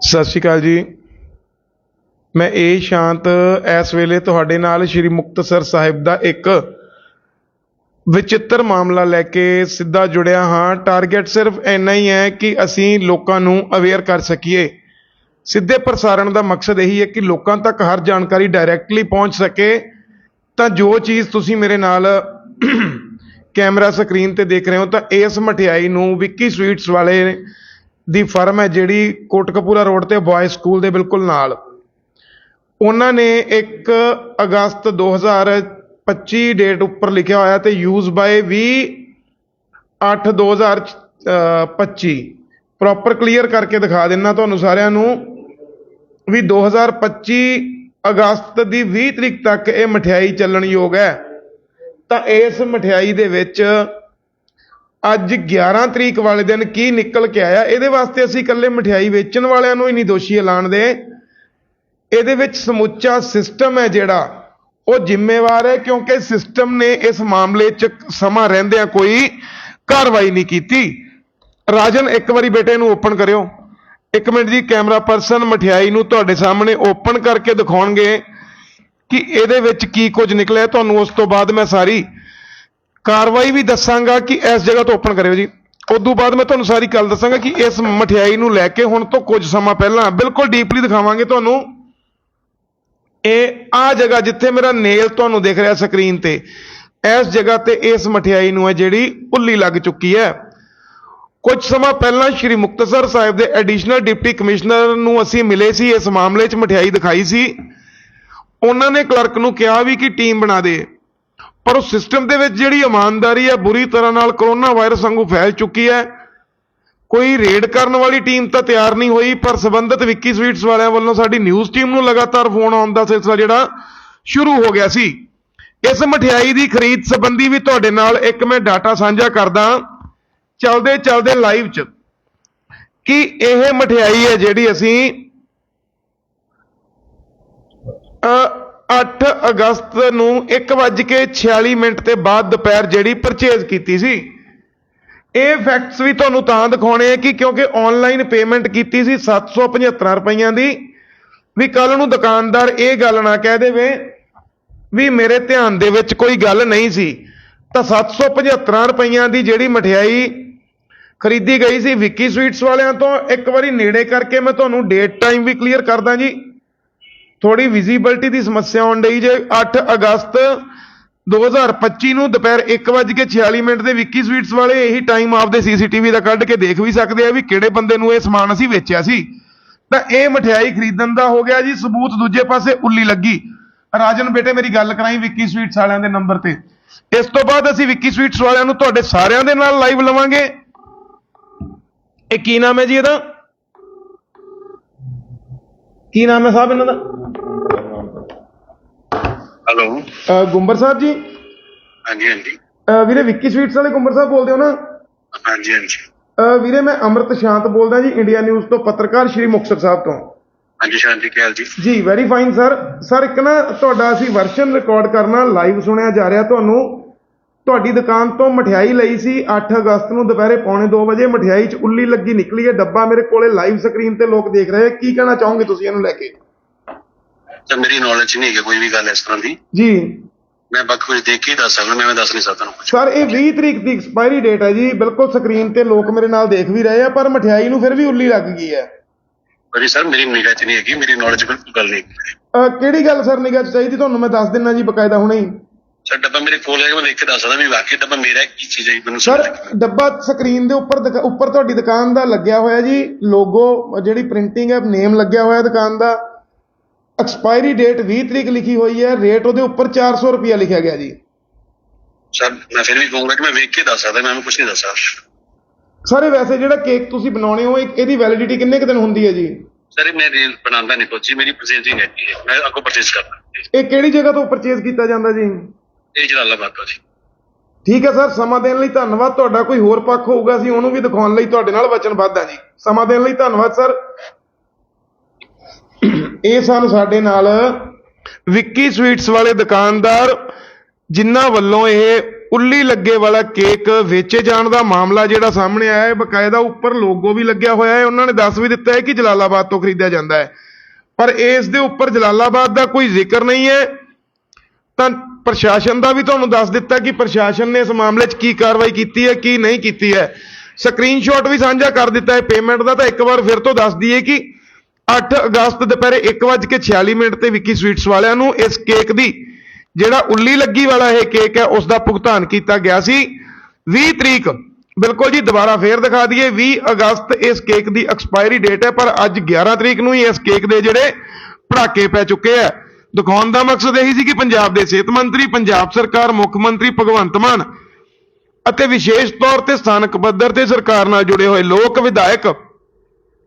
ਸਤਿ ਸ਼੍ਰੀ ਅਕਾਲ ਜੀ। ਮੈਂ ਏ ਸ਼ਾਂਤ, ਇਸ ਵੇਲੇ ਤੁਹਾਡੇ ਨਾਲ ਸ਼੍ਰੀ ਮੁਕਤਸਰ ਸਾਹਿਬ ਦਾ ਇੱਕ ਵਿਚਿੱਤਰ ਮਾਮਲਾ ਲੈ ਕੇ ਸਿੱਧਾ ਜੁੜਿਆ ਹਾਂ। ਟਾਰਗੇਟ ਸਿਰਫ ਇੰਨਾ ਹੀ ਹੈ ਕਿ ਅਸੀਂ ਲੋਕਾਂ ਨੂੰ ਅਵੇਅਰ ਕਰ ਸਕੀਏ। ਸਿੱਧੇ ਪ੍ਰਸਾਰਣ ਦਾ ਮਕਸਦ ਇਹੀ ਹੈ ਕਿ ਲੋਕਾਂ ਤੱਕ ਹਰ ਜਾਣਕਾਰੀ ਡਾਇਰੈਕਟਲੀ ਪਹੁੰਚ ਸਕੇ। ਤਾਂ ਜੋ ਚੀਜ਼ ਤੁਸੀਂ ਮੇਰੇ ਨਾਲ ਕੈਮਰਾ ਸਕਰੀਨ ਤੇ ਦੇਖ ਰਹੇ ਹੋ ਤਾਂ ਇਸ ਮਠਿਆਈ ਨੂੰ ਵਿੱਕੀ ਸਵੀਟਸ ਵਾਲੇ ਦੀ ਫਰਮ ਹੈ ਜਿਹੜੀ ਕੋਟਕਪੂਰਾ ਰੋਡ ਤੇ ਬॉयਜ਼ ਸਕੂਲ ਦੇ ਬਿਲਕੁਲ ਨਾਲ। ਉਹਨਾਂ ਨੇ 1 ਅਗਸਤ 2025 ਡੇਟ ਉੱਪਰ ਲਿਖਿਆ ਹੋਇਆ ਤੇ ਯੂਜ਼ ਬਾਏ 20 8 2025 ਪ੍ਰੋਪਰ ਕਲੀਅਰ ਕਰਕੇ ਦਿਖਾ ਦਿੰਨਾ ਤੁਹਾਨੂੰ ਸਾਰਿਆਂ ਨੂੰ ਵੀ 2025 ਅਗਸਤ ਦੀ 20 ਤਰੀਕ ਤੱਕ ਇਹ ਮਠਿਆਈ ਚੱਲਣ ਯੋਗ ਹੈ। ਤਾਂ ਇਸ ਮਠਿਆਈ ਦੇ ਵਿੱਚ ਅੱਜ 11 ਤਰੀਕ ਵਾਲੇ ਦਿਨ ਕੀ ਨਿਕਲ ਕੇ ਆਇਆ? ਇਹਦੇ ਵਾਸਤੇ ਅਸੀਂ ਇਕੱਲੇ ਮਠਿਆਈ ਵੇਚਣ ਵਾਲਿਆਂ ਨੂੰ ਹੀ ਨਹੀਂ ਦੋਸ਼ੀ ਐਲਾਨ ਦੇ। ਇਹਦੇ ਵਿੱਚ ਸਮੁੱਚਾ ਸਿਸਟਮ ਹੈ ਜਿਹੜਾ, ਉਹ ਜ਼ਿੰਮੇਵਾਰ ਹੈ ਕਿਉਂਕਿ ਸਿਸਟਮ ਨੇ ਇਸ ਮਾਮਲੇ 'ਚ ਸਮਾਂ ਰਹਿੰਦਿਆਂ ਕੋਈ ਕਾਰਵਾਈ ਨਹੀਂ ਕੀਤੀ। ਰਾਜਨ, ਇੱਕ ਵਾਰੀ ਬੇਟੇ ਨੂੰ ਓਪਨ ਕਰਿਓ। ਇੱਕ ਮਿੰਟ ਜੀ, ਕੈਮਰਾ ਪਰਸਨ ਮਠਿਆਈ ਨੂੰ ਤੁਹਾਡੇ ਸਾਹਮਣੇ ਓਪਨ ਕਰਕੇ ਦਿਖਾਉਣਗੇ ਕਿ ਇਹਦੇ ਵਿੱਚ ਕੀ ਕੁਝ ਨਿਕਲਿਆ। ਤੁਹਾਨੂੰ ਉਸ ਤੋਂ ਬਾਅਦ ਮੈਂ ਸਾਰੀ ਕਾਰਵਾਈ ਵੀ ਦੱਸਾਂਗਾ ਕਿ ਇਸ ਜਗ੍ਹਾ ਤੋਂ ਓਪਨ ਕਰਿਓ ਜੀ। ਉਦੋਂ ਬਾਅਦ ਮੈਂ ਤੁਹਾਨੂੰ ਸਾਰੀ ਗੱਲ ਦੱਸਾਂਗਾ ਕਿ ਇਸ ਮਠਿਆਈ ਨੂੰ ਲੈ ਕੇ ਹੁਣ ਤੋਂ ਕੁਝ ਸਮਾਂ ਪਹਿਲਾਂ ਬਿਲਕੁਲ ਡੀਪਲੀ ਦਿਖਾਵਾਂਗੇ ਤੁਹਾਨੂੰ। ਇਹ ਆ ਜਗ੍ਹਾ ਜਿੱਥੇ ਮੇਰਾ ਨੇਲ ਤੁਹਾਨੂੰ ਦਿਖ ਰਿਹਾ ਸਕਰੀਨ ਤੇ। ਇਸ ਜਗ੍ਹਾ ਤੇ ਇਸ ਮਠਿਆਈ ਨੂੰ ਹੈ ਜਿਹੜੀ ਉੱਲੀ ਲੱਗ ਚੁੱਕੀ ਹੈ। ਕੁਝ ਸਮਾਂ ਪਹਿਲਾਂ ਸ਼੍ਰੀ ਮੁਕਤਸਰ ਸਾਹਿਬ ਦੇ ਐਡੀਸ਼ਨਲ ਡਿਪਟੀ ਕਮਿਸ਼ਨਰ ਨੂੰ ਅਸੀਂ ਮਿਲੇ ਸੀ, ਇਸ ਮਾਮਲੇ 'ਚ ਮਠਿਆਈ ਦਿਖਾਈ ਸੀ। ਉਹਨਾਂ ਨੇ ਕਲਰਕ ਨੂੰ ਕਿਹਾ ਵੀ ਕਿ ਟੀਮ ਬਣਾ ਦੇ। ਪਰ ਉਹ ਸਿਸਟਮ ਦੇ ਵਿੱਚ ਜਿਹੜੀ ਇਮਾਨਦਾਰੀ ਹੈ ਬੁਰੀ ਤਰ੍ਹਾਂ ਨਾਲ ਕਰੋਨਾ ਵਾਇਰਸ ਵਾਂਗੂ ਫੈਲ ਚੁੱਕੀ ਹੈ। ਕੋਈ ਰੇਡ ਕਰਨ ਵਾਲੀ ਟੀਮ ਤਾਂ ਤਿਆਰ ਨਹੀਂ ਹੋਈ ਪਰ ਸੰਬੰਧਿਤ ਵਿੱਕੀ ਸਵੀਟਸ ਵਾਲਿਆਂ ਵੱਲੋਂ ਸਾਡੀ ਨਿਊਜ਼ ਟੀਮ ਨੂੰ ਲਗਾਤਾਰ ਫੋਨ ਆਉਣ ਦਾ ਸਿਲਸਿਲਾ ਜਿਹੜਾ ਸ਼ੁਰੂ ਹੋ ਗਿਆ ਸੀ। ਇਸ ਮਠਿਆਈ ਦੀ ਖਰੀਦ ਸੰਬੰਧੀ ਵੀ ਤੁਹਾਡੇ ਨਾਲ ਇੱਕ ਮੈਂ ਡਾਟਾ ਸਾਂਝਾ ਕਰਦਾ ਚਲਦੇ ਚਲਦੇ ਲਾਈਵ 'ਚ ਕਿ ਇਹ ਮਠਿਆਈ ਹੈ ਜਿਹੜੀ ਅਸੀਂ ਅ, 8 ਅਗਸਤ ਨੂੰ 1:46 ਮਿੰਟ ਤੇ ਬਾਅਦ ਦੁਪਹਿਰ ਜਿਹੜੀ ਪਰਚੇਜ਼ ਕੀਤੀ ਸੀ। ਇਹ ਫੈਕਟਸ ਵੀ ਤੁਹਾਨੂੰ ਤਾਂ ਦਿਖਾਉਣੇ ਆ ਕਿ ਕਿਉਂਕਿ ਆਨਲਾਈਨ ਪੇਮੈਂਟ ਕੀਤੀ ਸੀ 775 ਰੁਪਈਆਂ ਦੀ, ਵੀ ਕੱਲ ਨੂੰ ਦੁਕਾਨਦਾਰ ਇਹ ਗੱਲ ਨਾ ਕਹਿ ਦੇਵੇ ਵੀ ਮੇਰੇ ਧਿਆਨ ਦੇ ਵਿੱਚ ਕੋਈ ਗੱਲ ਨਹੀਂ ਸੀ। ਤਾਂ 775 ਰੁਪਈਆਂ ਦੀ ਜਿਹੜੀ ਮਠਿਆਈ ਖਰੀਦੀ ਗਈ ਸੀ ਵਿੱਕੀ ਸਵੀਟਸ ਵਾਲਿਆਂ ਤੋਂ, ਇੱਕ ਵਾਰੀ ਨੇੜੇ ਕਰਕੇ ਮੈਂ ਤੁਹਾਨੂੰ ਡੇਟ ਟਾਈਮ ਵੀ ਕਲੀਅਰ ਕਰਦਾ ਜੀ। ਥੋੜੀ ਵਿਜ਼ਿਬਿਲਟੀ ਦੀ ਸਮੱਸਿਆ ਆਉਣ ਡਈ ਜੇ 8 ਅਗਸਤ 2025 ਨੂੰ ਦੁਪਹਿਰ 1:46 ਮਿੰਟ ਦੇ ਵਿੱਕੀ ਸਵੀਟਸ ਵਾਲੇ ਇਹੀ ਟਾਈਮ ਆਪਦੇ ਸੀਸੀਟੀਵੀ ਦਾ ਕੱਢ ਕੇ ਦੇਖ ਵੀ ਸਕਦੇ ਆ ਵੀ ਕਿਹੜੇ ਬੰਦੇ ਨੂੰ ਇਹ ਸਮਾਨ ਅਸੀਂ ਵੇਚਿਆ ਸੀ। ਤਾਂ ਇਹ ਮਠਿਆਈ ਖਰੀਦਣ ਦਾ ਹੋ ਗਿਆ ਜੀ, ਸਬੂਤ ਦੂਜੇ ਪਾਸੇ ਉੱਲੀ ਲੱਗੀ। ਰਾਜਨ, ਬੇਟੇ, ਮੇਰੀ ਗੱਲ ਕਰਾਈ ਵਿੱਕੀ ਸਵੀਟਸ ਵਾਲਿਆਂ ਦੇ ਨੰਬਰ ਤੇ। ਇਸ ਤੋਂ ਬਾਅਦ ਅਸੀਂ ਵਿੱਕੀ ਸਵੀਟਸ ਵਾਲਿਆਂ ਨੂੰ ਤੁਹਾਡੇ ਸਾਰਿਆਂ ਦੇ ਨਾਲ ਲਾਈਵ ਲਵਾਂਗੇ। ਇਹ ਕੀ ਨਾਮ ਹੈ ਜੀ ਇਹਦਾ? ਕੀ ਨਾਮ ਹੈ ਸਾਹਿਬ ਇਹਨਾਂ ਦਾ? ਹੈਲੋ। ਅਹ ਗੁੰਬਰ ਸਾਹਿਬ ਜੀ। ਹਾਂਜੀ ਹਾਂਜੀ। ਅਹ ਵੀਰੇ ਵਿੱਕੀ ਸਵੀਟਸ ਵਾਲੇ ਗੁੰਬਰ ਸਾਹਿਬ ਬੋਲਦੇ ਹੋ ਨਾ? ਹਾਂਜੀ ਹਾਂਜੀ। ਅਹ ਵੀਰੇ ਮੈਂ ਅਮਰਤ ਸ਼ਾਂਤ ਬੋਲਦਾ ਜੀ ਇੰਡੀਆ ਨਿਊਜ਼ ਤੋਂ ਪੱਤਰਕਾਰ ਸ਼੍ਰੀ ਮੁਕਤਸਰ ਸਾਹਿਬ ਤੋਂ। ਹਾਂਜੀ ਸ਼ਾਂਤੀ ਕੀ ਹਾਲ ਜੀ? ਜੀ ਵੈਰੀ ਫਾਈਨ ਸਰ। ਸਰ ਇੱਕ ਨਾ ਤੁਹਾਡਾ ਅਸੀਂ ਵਰਸ਼ਨ ਰਿਕਾਰਡ ਕਰਨਾ ਲਾਈਵ ਸੁਣਿਆ ਜਾ ਰਿਹਾ ਤੁਹਾਨੂੰ। ਤੁਹਾਡੀ ਦੁਕਾਨ ਤੋਂ ਮਠਿਆਈ ਲਈ ਸੀ 8 ਅਗਸਤ ਨੂੰ ਦੁਪਹਿਰੇ ਪੌਣੇ 2 ਵਜੇ ਮਠਿਆਈ 'ਚ ਉੱਲੀ ਲੱਗੀ ਨਿਕਲੀ ਹੈ ਡੱਬਾ ਮੇਰੇ ਕੋਲੇ ਲਾਈਵ ਸਕਰੀਨ ਤੇ ਲੋਕ ਦੇਖ ਰਹੇ। ਕੀ ਕਹਿਣਾ ਚਾਹੋਗੇ ਤੁਸੀਂ ਇਹਨੂੰ ਲੈ ਕੇ? ਤਾਂ ਮੇਰੀ ਨੌਲੇਜ ਨਹੀਂ ਹੈ ਕੋਈ ਵੀ ਗੱਲ ਇਸ ਤਰ੍ਹਾਂ ਦੀ। ਜੀ। ਮੈਂ ਬਾਕੀ ਕੁਝ ਦੇਖ ਕੇ ਦੱਸ ਸਕਦਾ ਮੈਂ ਦੱਸ ਨਹੀਂ ਸਕਦਾ ਸਰ ਇਹ 20 ਤਰੀਕ ਦੀ ਐਕਸਪਾਇਰੀ ਡੇਟ ਹੈ ਜੀ। ਬਿਲਕੁਲ ਸਕਰੀਨ ਤੇ ਲੋਕ ਮੇਰੇ ਨਾਲ ਦੇਖ ਵੀ ਰਹੇ ਆ ਪਰ ਮਠਿਆਈ ਨੂੰ ਫਿਰ ਵੀ ਉੱਲੀ ਲੱਗ ਗਈ ਹੈ। ਪਰ ਸਰ ਮੇਰੀ ਨਿਗਾਹ 'ਚ ਨਹੀਂ ਹੈਗੀ ਮੇਰੀ ਨੌਲੇਜ ਬਿਲਕੁਲ ਗੱਲ ਨਹੀਂ ਕਿਹੜੀ ਗੱਲ ਸਰ ਨਿਗਾਹ 'ਚ ਚਾਹੀਦੀ? ਤੁਹਾਨੂੰ ਮੈਂ ਦੱਸ ਦਿੰਨਾ ਜੀ ਬਕਾਇਦਾ ਹੁਣੇ ਹੀ। ਸਰ ਡੱਬਾ ਮੇਰੇ ਕੋਲ ਹੈ ਮੈਂ ਦੇਖ ਕੇ ਦੱਸ ਸਕਦਾ ਵੀ ਵਾਕਈ ਡੱਬਾ ਮੇਰਾ ਕੀ ਚੀਜ਼ ਹੈ ਜੀ, ਮੈਨੂੰ ਸਰ ਸਮਝ ਡੱਬਾ ਸਕਰੀਨ ਦੇ ਉੱਪਰ ਦਿਖਾ- ਉੱਪਰ ਤੁਹਾਡੀ ਦੁਕਾਨ ਦਾ ਲੱਗਿਆ ਹੋਇਆ ਜੀ ਲੋਗੋ ਜਿਹੜੀ ਪ੍ਰਿੰਟਿੰਗ ਹੈ ਨੇਮ ਲੱਗਿਆ ਹੋਇਆ ਦੁਕਾਨ ਦਾ। ਐਕਸਪਾਇਰੀ ਡੇਟ 20 ਤਰੀਕ ਲਿਖੀ ਹੋਈ ਹੈ ਰੇਟ ਉਹਦੇ ਉੱਪਰ 400 ਰੁਪਿਆ ਲਿਖਿਆ ਗਿਆ ਜੀ। ਸਰ ਮੈਂ ਫਿਰ ਵੀ ਕਹੂੰਗਾ ਕਿ ਮੈਂ ਵੇਖ ਕੇ ਦੱਸ ਸਕਦਾ ਮੈਂ ਕੁਝ ਨਹੀਂ ਦੱਸ ਸਕਦਾ। ਸਰ ਇਹ ਵੈਸੇ ਜਿਹੜਾ ਕੇਕ ਤੁਸੀਂ ਬਣਾਉਣੇ ਹੋ ਇਹ- ਇਹਦੀ ਵੈਲਿਡਿਟੀ ਕਿੰਨੇ ਕੁ ਦਿਨ ਹੁੰਦੀ ਹੈ ਜੀ? ਸਰ ਇਹ ਮੈਂ ਰੀਲ ਬਣਾਉਂਦਾ ਨਹੀਂ ਪਹੁੰਚੀ ਮੇਰੀ ਪਰਚੇਜ਼ਿੰਗ ਹੈਗੀ। ਹੈ ਮੈਂ ਅੱਗੋਂ ਪਰਚੇਜ਼ ਕਰਦਾ। ਇਹ ਕਿਹੜੀ ਜਗ੍ਹਾ ਤੋਂ ਪਰਚੇਜ਼ ਕੀਤਾ ਜਾਂਦਾ ਜੀ? ਇਹ ਜਲਾਲਾਬਾਦ ਤੋਂ ਜੀ। ਠੀਕ ਹੈ ਸਰ, ਸਮਾਂ ਦੇਣ ਲਈ ਧੰਨਵਾਦ। ਤੁਹਾਡਾ ਕੋਈ ਹੋਰ ਪੱਖ ਹੋਊਗਾ, ਅਸੀਂ ਉਹਨੂੰ ਵੀ ਦਿਖਾਉਣ ਲਈ ਤੁਹਾਡੇ ਨਾਲ ਵਚਨਬੱਧ ਹਾਂ ਜੀ। ਸਮਾਂ ਦੇਣ ਲਈ ਧੰਨਵਾਦ, ਸਰ। ਇਹ ਸਨ ਸਾਡੇ ਨਾਲ ਵਿੱਕੀ ਸਵੀਟਸ ਵਾਲੇ ਦੁਕਾਨਦਾਰ, ਜਿਨ੍ਹਾਂ ਵੱਲੋਂ ਇਹ ਉੱਲੀ ਲੱਗੇ ਵਾਲਾ ਕੇਕ ਵੇਚੇ ਜਾਣ ਦਾ ਮਾਮਲਾ ਜਿਹੜਾ ਸਾਹਮਣੇ ਆਇਆ ਹੈ, ਬਕਾਇਦਾ ਉੱਪਰ ਲੋਗੋ ਵੀ ਲੱਗਿਆ ਹੋਇਆ ਹੈ। ਉਹਨਾਂ ਨੇ ਦੱਸ ਵੀ ਦਿੱਤਾ ਹੈ ਕਿ ਜਲਾਲਾਬਾਦ ਤੋਂ ਖਰੀਦਿਆ ਜਾਂਦਾ ਹੈ। ਪਰ ਇਸ ਦੇ ਉੱਪਰ ਜਲਾਲਾਬਾਦ ਦਾ ਕੋਈ ਜ਼ਿਕਰ ਨਹੀਂ ਹੈ। ਤਾਂ ਪ੍ਰਸ਼ਾਸਨ ਦਾ ਵੀ ਤੁਹਾਨੂੰ ਦੱਸ ਦਿੱਤਾ ਕਿ ਪ੍ਰਸ਼ਾਸਨ ਨੇ ਇਸ ਮਾਮਲੇ 'ਚ ਕੀ ਕਾਰਵਾਈ ਕੀਤੀ ਹੈ, ਕੀ ਨਹੀਂ ਕੀਤੀ ਹੈ। ਸਕਰੀਨਸ਼ਾਟ ਵੀ ਸਾਂਝਾ ਕਰ ਦਿੱਤਾ ਹੈ ਪੇਮੈਂਟ ਦਾ ਤਾਂ ਇੱਕ ਵਾਰ ਫਿਰ ਤੋਂ ਦੱਸ ਦਈਏ ਕਿ 8 ਅਗਸਤ ਦੁਪਹਿਰੇ 1:46 ਮਿੰਟ ਤੇ ਵਿੱਕੀ ਸਵੀਟਸ ਵਾਲਿਆਂ ਨੂੰ ਇਸ ਕੇਕ ਦੀ ਜਿਹੜਾ ਉੱਲੀ ਲੱਗੀ ਵਾਲਾ ਇਹ ਕੇਕ ਹੈ, ਉਸ ਦਾ ਭੁਗਤਾਨ ਕੀਤਾ ਗਿਆ ਸੀ। 20 ਤਰੀਕ, ਬਿਲਕੁਲ ਜੀ ਦੁਬਾਰਾ ਫੇਰ ਦਿਖਾ ਦਈਏ 20 ਅਗਸਤ ਇਸ ਕੇਕ ਦੀ ਐਕਸਪਾਇਰੀ ਡੇਟ ਹੈ, ਪਰ ਅੱਜ 11 ਤਰੀਕ ਨੂੰ ਹੀ ਇਸ ਕੇਕ ਦੇ ਜਿਹੜੇ ਪੜਾਕੇ ਪੈ ਚੁੱਕੇ ਆ ਦਿਖਾਉਣ ਦਾ ਮਕਸਦ ਇਹੀ ਸੀ ਕਿ ਪੰਜਾਬ ਦੇ ਸਿਹਤ ਮੰਤਰੀ, ਪੰਜਾਬ ਸਰਕਾਰ, ਮੁੱਖ ਮੰਤਰੀ ਭਗਵੰਤ ਮਾਨ ਅਤੇ ਵਿਸ਼ੇਸ਼ ਤੌਰ ਤੇ ਸਥਾਨਕ ਪੱਧਰ ਤੇ ਸਰਕਾਰ ਨਾਲ ਜੁੜੇ ਹੋਏ ਲੋਕ ਵਿਧਾਇਕ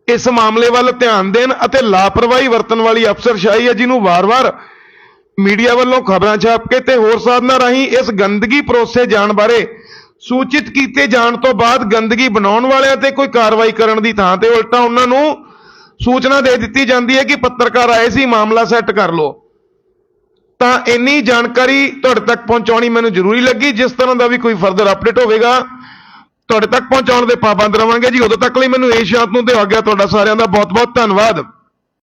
ਇਸ ਮਾਮਲੇ ਵੱਲ ਧਿਆਨ ਦੇਣ ਅਤੇ ਲਾਪਰਵਾਹੀ ਵਰਤਣ ਵਾਲੀ ਅਫਸਰਸ਼ਾਹੀ ਹੈ, ਜਿਹਨੂੰ ਵਾਰ-ਵਾਰ ਮੀਡੀਆ ਵੱਲੋਂ ਖਬਰਾਂ ਛਾਪ ਕੇ ਤੇ ਹੋਰ ਸਾਧਨਾਂ ਰਾਹੀਂ ਇਸ ਗੰਦਗੀ ਪਰੋਸੇ ਜਾਣ ਬਾਰੇ ਸੂਚਿਤ ਕੀਤੇ ਜਾਣ ਤੋਂ ਬਾਅਦ ਗੰਦਗੀ ਬਣਾਉਣ ਵਾਲਿਆਂ ਤੇ ਕੋਈ ਕਾਰਵਾਈ ਕਰਨ ਦੀ ਥਾਂ ਤੇ ਉਲਟਾ ਉਹਨਾਂ ਨੂੰ ਸੂਚਨਾ ਦੇ ਦਿੱਤੀ ਜਾਂਦੀ ਹੈ ਕਿ ਪੱਤਰਕਾਰ ਆਏ ਸੀ, ਮਾਮਲਾ ਸੈੱਟ ਕਰ ਲਓ। ਤਾਂ ਇੰਨੀ ਜਾਣਕਾਰੀ ਤੁਹਾਡੇ ਤੱਕ ਪਹੁੰਚਾਉਣੀ ਮੈਨੂੰ ਜ਼ਰੂਰੀ ਲੱਗੀ। ਜਿਸ ਤਰ੍ਹਾਂ ਦਾ ਵੀ ਕੋਈ ਫਰਦਰ ਅਪਡੇਟ ਹੋਵੇਗਾ, ਤੁਹਾਡੇ ਤੱਕ ਪਹੁੰਚਾਉਣ ਦੇ ਪਾਬੰਦ ਰਵਾਂਗੇ ਜੀ। ਉਦੋਂ ਤੱਕ ਲਈ ਮੈਨੂੰ ਏਸ਼ੀਆਤ ਨੂੰ ਤੇ ਆ ਗਿਆ ਤੁਹਾਡਾ ਸਾਰਿਆਂ ਦਾ ਬਹੁਤ ਬਹੁਤ ਧੰਨਵਾਦ।